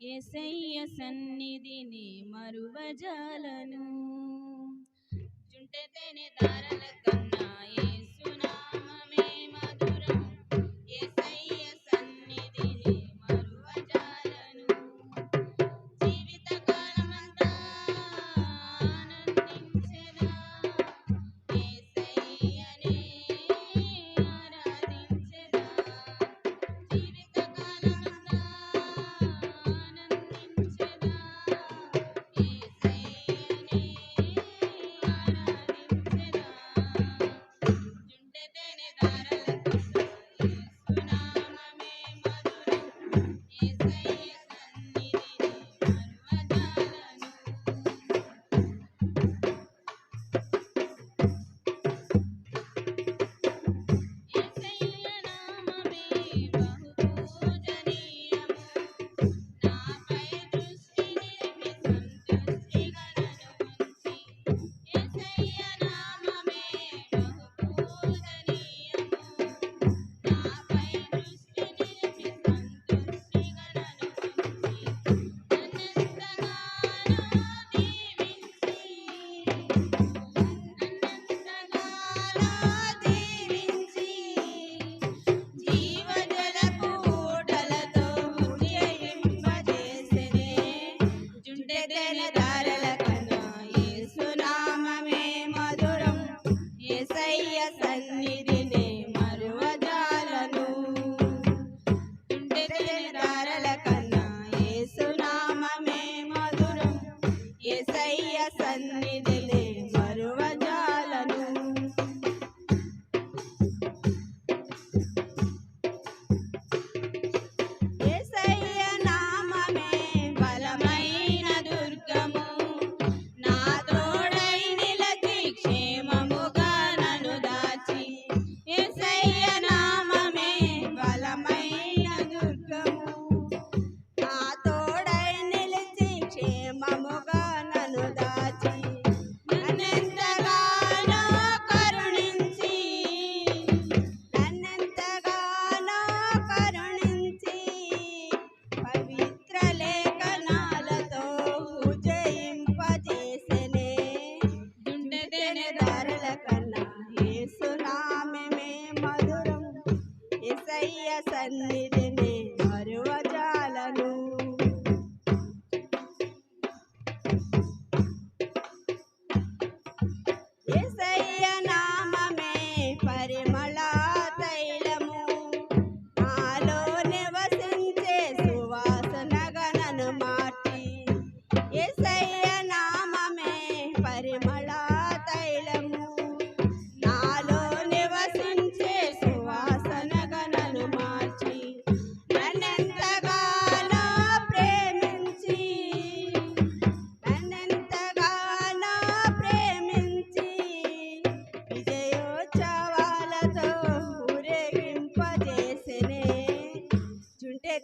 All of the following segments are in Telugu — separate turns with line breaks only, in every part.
ఎసయ్య సన్నిధిని మరువజాలను. జుంటతేనే దారల కన్నా
ఎసయ్య సన్నిధి 你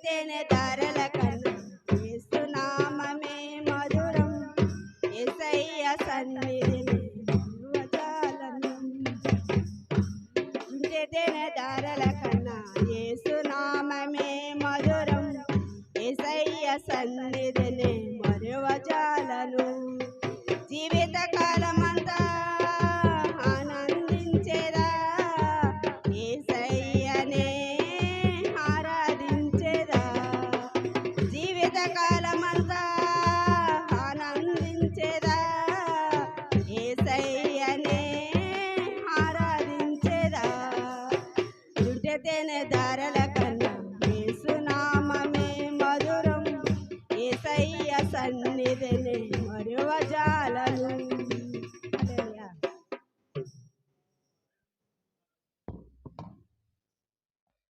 చూస్తేనే ధరల కన్ను. ఏసునామే మధురం. ఎసయ్య సన్నిధిని చూస్తేనే ధరల కన్నా ఏసునామే మధురం. ఎసయ్య సన్నిధిని మరువజాలను. జీవితకాలం ధరల కన్ను